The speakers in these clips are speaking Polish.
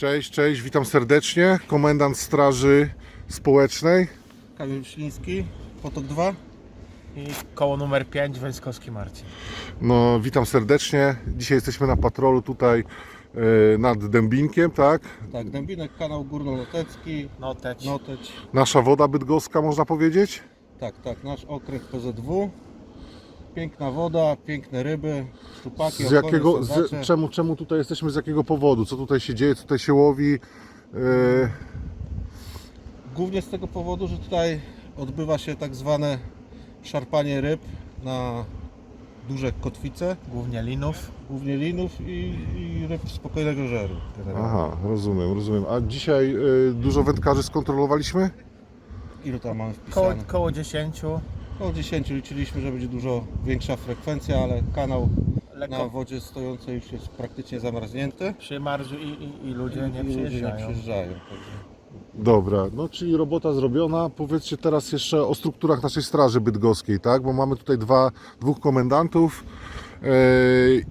Cześć, cześć, witam serdecznie. Komendant Straży Społecznej. Kamil Śliński, Potok 2. I koło numer 5 Węskowski Marcin. No, witam serdecznie. Dzisiaj jesteśmy na patrolu tutaj e, nad Dębinkiem, tak? Tak, Dębinek, kanał Górnolotecki, Noteć. Noteć. Nasza woda bydgoska, można powiedzieć. Tak, tak, nasz okręg PZW. Piękna woda, piękne ryby, szczupaki, Z jakiego, z, czemu, czemu tutaj jesteśmy, z jakiego powodu? Co tutaj się dzieje, co tutaj się łowi? E, Głównie z tego powodu, że tutaj odbywa się tak zwane szarpanie ryb na duże kotwice, Głównie linów. głównie linów i, i ryb spokojnego żeru. generalnie. aha, rozumiem, rozumiem. A dzisiaj e, dużo wędkarzy skontrolowaliśmy? Ilu tam mamy Koło, wpisane? koło 10. Około 10 liczyliśmy, że będzie dużo większa frekwencja, ale kanał na Lekko wodzie stojącej już jest praktycznie zamarznięty. przy marżu i, i, i ludzie nie I ludzie przyjeżdżają. nie przyjeżdżają. Także Dobra, no czyli robota zrobiona. Powiedzcie teraz jeszcze o strukturach naszej Straży Bydgoskiej, tak? Bo mamy tutaj dwa, dwóch komendantów e,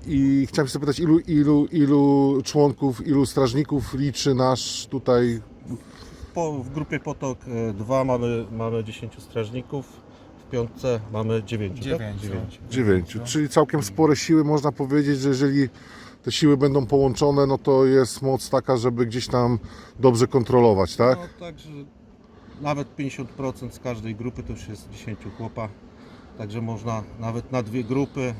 i chciałem się zapytać, ilu, ilu, ilu członków, ilu strażników liczy nasz tutaj po, w grupie Potok 2 mamy, mamy 10 strażników, piątce mamy 9. Dziewięciu. Tak? dziewięciu, czyli całkiem spore siły. Można powiedzieć, że jeżeli te siły będą połączone, no to jest moc taka, żeby gdzieś tam dobrze kontrolować, tak? No, także nawet 50% z każdej grupy to już jest 10 chłopa. Także można nawet na dwie grupy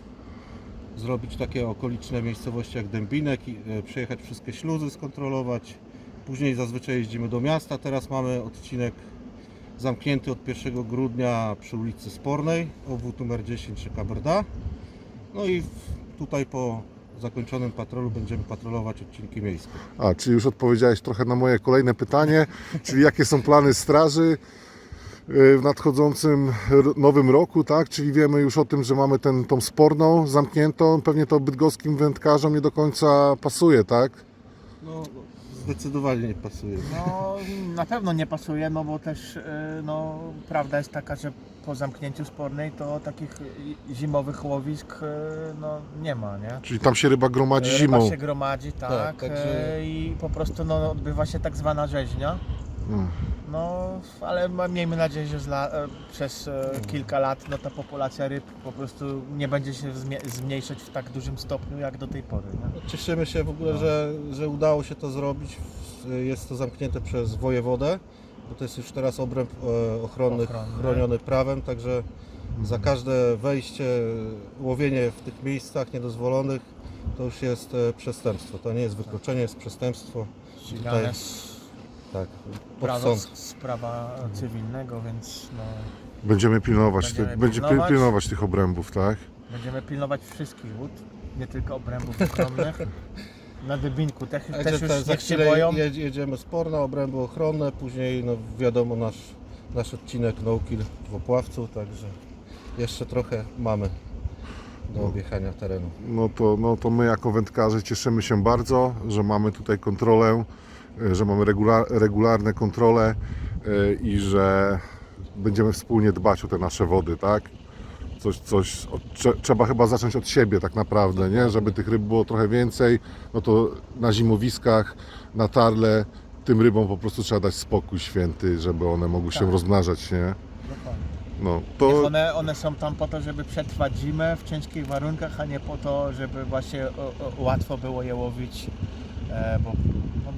zrobić takie okoliczne miejscowości jak Dębinek, i, e, przejechać wszystkie śluzy, skontrolować. Później zazwyczaj jeździmy do miasta. Teraz mamy odcinek zamknięty od 1 grudnia przy ulicy Spornej, obwód numer 10 Rzeka Brda. No i tutaj po zakończonym patrolu będziemy patrolować odcinki miejskie. A, czyli już odpowiedziałeś trochę na moje kolejne pytanie, czyli jakie są plany straży y, w nadchodzącym nowym roku, tak? Czyli wiemy już o tym, że mamy ten, tą sporną zamkniętą, pewnie to bydgoskim wędkarzom nie do końca pasuje, tak? No, zdecydowanie nie pasuje. No na pewno nie pasuje, no bo też y, no, prawda jest taka, że po zamknięciu spornej to takich zimowych łowisk y, no, nie ma, nie? Czyli tam się ryba gromadzi Ryba zimą. się gromadzi, tak, Tak, także- y, i po prostu no, odbywa się tak zwana rzeźnia. Mm. No, ale miejmy nadzieję, że zla, e, przez e, kilka lat no, ta populacja ryb po prostu nie będzie się zmniejszać w tak dużym stopniu jak do tej pory. Nie? Cieszymy się w ogóle, że, że udało się to zrobić. Jest to zamknięte przez wojewodę, bo to jest już teraz obręb e, ochronny, Ochronny. chroniony prawem, także za każde wejście, łowienie w tych miejscach niedozwolonych to już jest przestępstwo. To nie jest wykroczenie, jest przestępstwo. Ścigane Tutaj- Tak, sąd. z prawa cywilnego, więc no, Będziemy pilnować, Będziemy tych, będzie pi- pilnować. pilnować tych obrębów, tak? będziemy pilnować wszystkich wód, nie tylko obrębów ochronnych. Na dybinku Także też już te- za niech się chwilę boją. je- jedziemy sporna, obręby ochronne, później no, wiadomo nasz, nasz odcinek no kill w Opławcu, także jeszcze trochę mamy do objechania terenu. No to, no to my jako wędkarze cieszymy się bardzo, że mamy tutaj kontrolę, że mamy regular, regularne kontrole y, i że będziemy wspólnie dbać o te nasze wody, tak? Coś, coś od, trze, trzeba chyba zacząć od siebie tak naprawdę, nie? Żeby tych ryb było trochę więcej, no to na zimowiskach, na tarle tym rybom po prostu trzeba dać spokój święty, żeby one mogły się Tak. rozmnażać, nie? Dokładnie. No Niech to one, one są tam po to, żeby przetrwać zimę w ciężkich warunkach, a nie po to, żeby właśnie o, o, łatwo było je łowić, e, bo,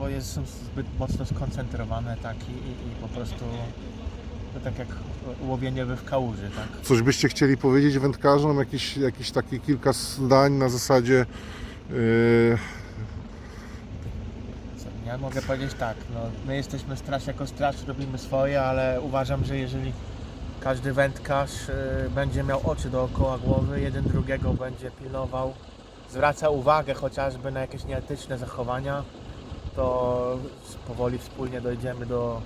bo jest, są zbyt mocno skoncentrowane tak i, i, i po prostu to tak jak łowienie w kałuży, tak? Coś byście chcieli powiedzieć wędkarzom? Jakieś, jakieś takie kilka zdań na zasadzie yy, Ja mogę powiedzieć tak, no, my jesteśmy straż jako straż, robimy swoje, ale uważam, że jeżeli każdy wędkarz y, będzie miał oczy dookoła głowy, jeden drugiego będzie pilnował, zwraca uwagę chociażby na jakieś nieetyczne zachowania, to powoli wspólnie dojdziemy do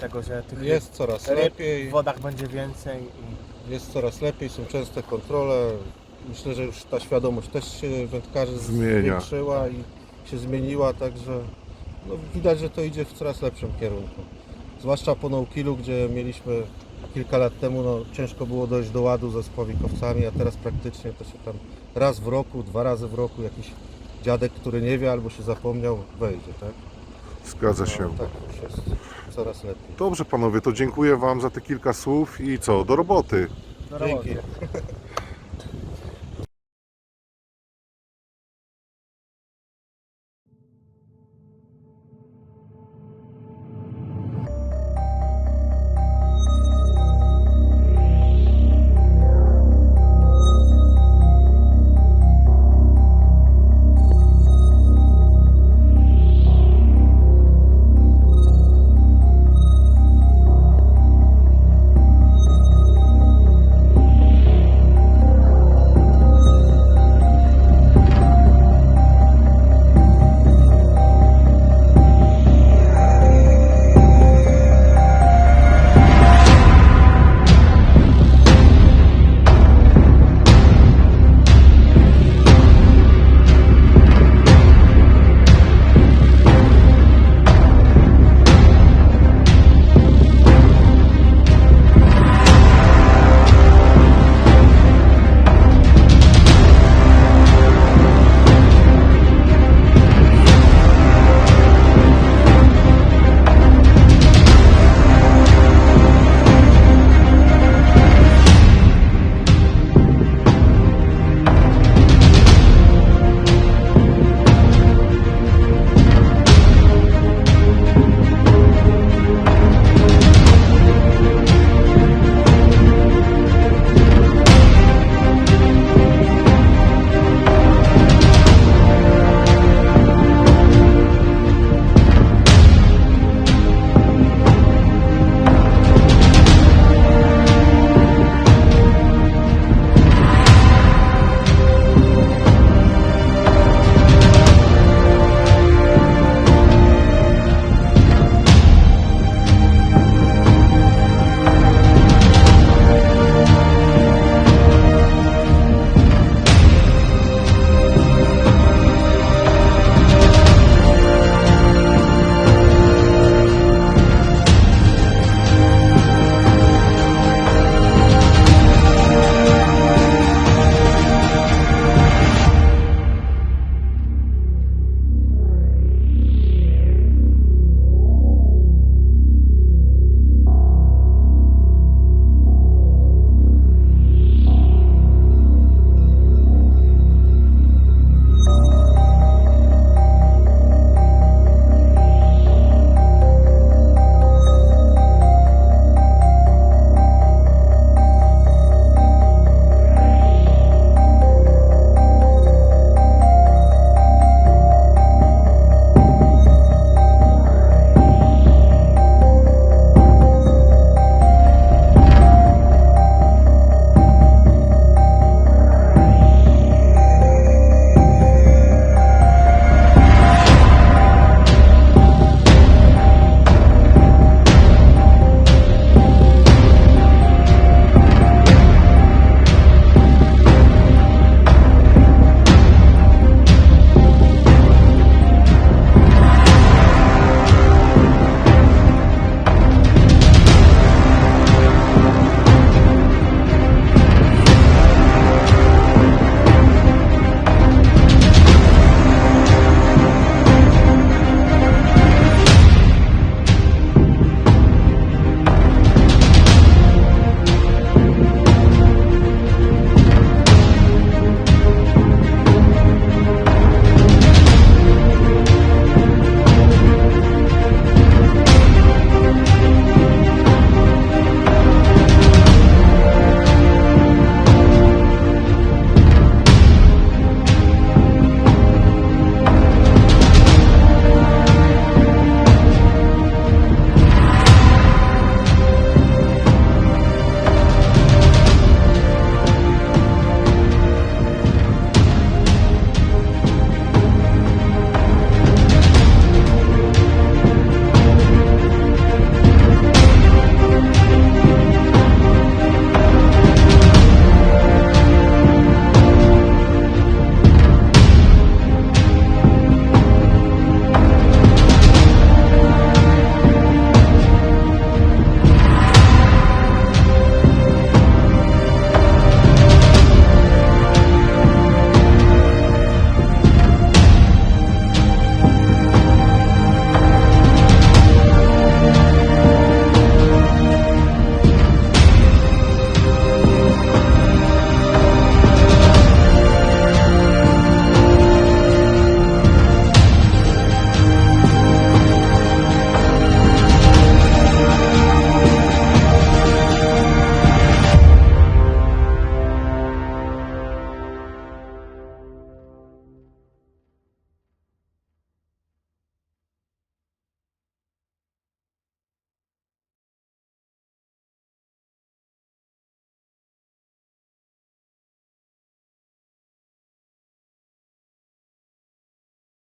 tego, że tych Jest coraz ryb, lepiej, w wodach będzie więcej i jest coraz lepiej, są częste kontrole. Myślę, że już ta świadomość też się wędkarzy Zmienia. zwiększyła i się zmieniła, także no, widać, że to idzie w coraz lepszym kierunku. Zwłaszcza po no-killu, gdzie mieliśmy kilka lat temu, no, ciężko było dojść do ładu ze spławikowcami, a teraz praktycznie to się tam raz w roku, dwa razy w roku jakiś dziadek, który nie wie albo się zapomniał, wejdzie, tak? Zgadza się. No, tak już jest coraz lepiej. Dobrze panowie, to dziękuję wam za te kilka słów i co, do roboty. Do Dzięki. roboty.